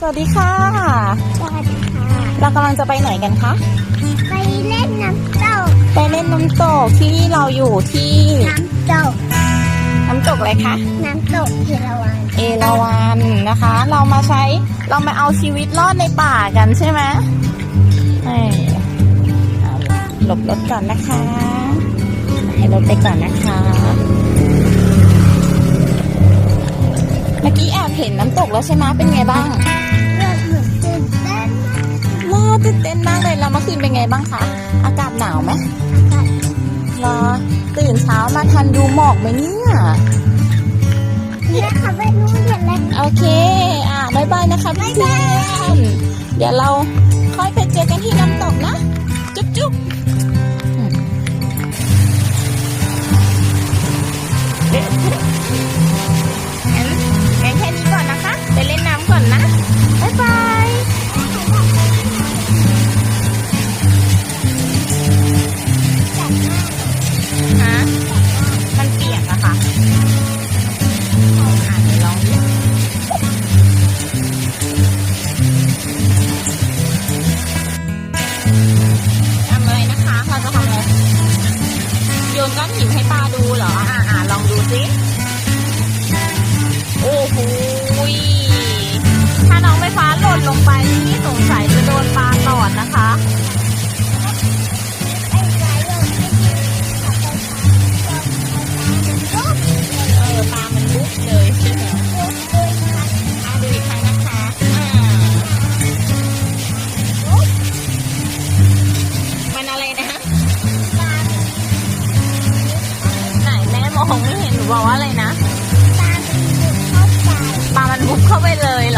สวัสดีค่ะ สวัสดีค่ะ เรากำลังจะไปไหนกันคะ ไปเล่นน้ำตก ไปเล่นน้ำตกที่เราอยู่ที่ น้ำตก น้ำตกอะไรคะ น้ำตกเทรวันเอราวันนะคะ เรามาใช้ เรามาเอาชีวิตรอดในป่ากันใช่ไหมเอ้ยเอาหลบรถก่อนนะคะ ให้รถไปก่อนนะคะ เมื่อกี้แอบเห็นน้ำตกแล้วใช่ไหมเป็นไงบ้าง ตื่นเต้นมากเลยแล้วเมื่อคืนเป็นไงบ้างคะ อากาศหนาวไหมมากรอตื่นเช้ามาทันดูหมอกไหมเนี่ยนี่นะคะไปนู่นเห็นเลยโอเค อะบายบายนะคะพี่เพื่อนเดี๋ยวเราค่อยไปเจอกันที่น้ำตกนะ จุ๊บจุ๊บอืมเนก้อนหินให้ปลาดูเหรอ อ่าอ่าลองดูสิโอ้โหถ้าน้องไฟฟ้าหล่นลงไปนี่สงสัยจะโดนปลาตอดนะคะ นแม่มองไม่เห็นหนูบอกว่าอะไรนะปลาเป็นบุกเข้าไปปลามันบุกเข้าไปเลยเหรอใช่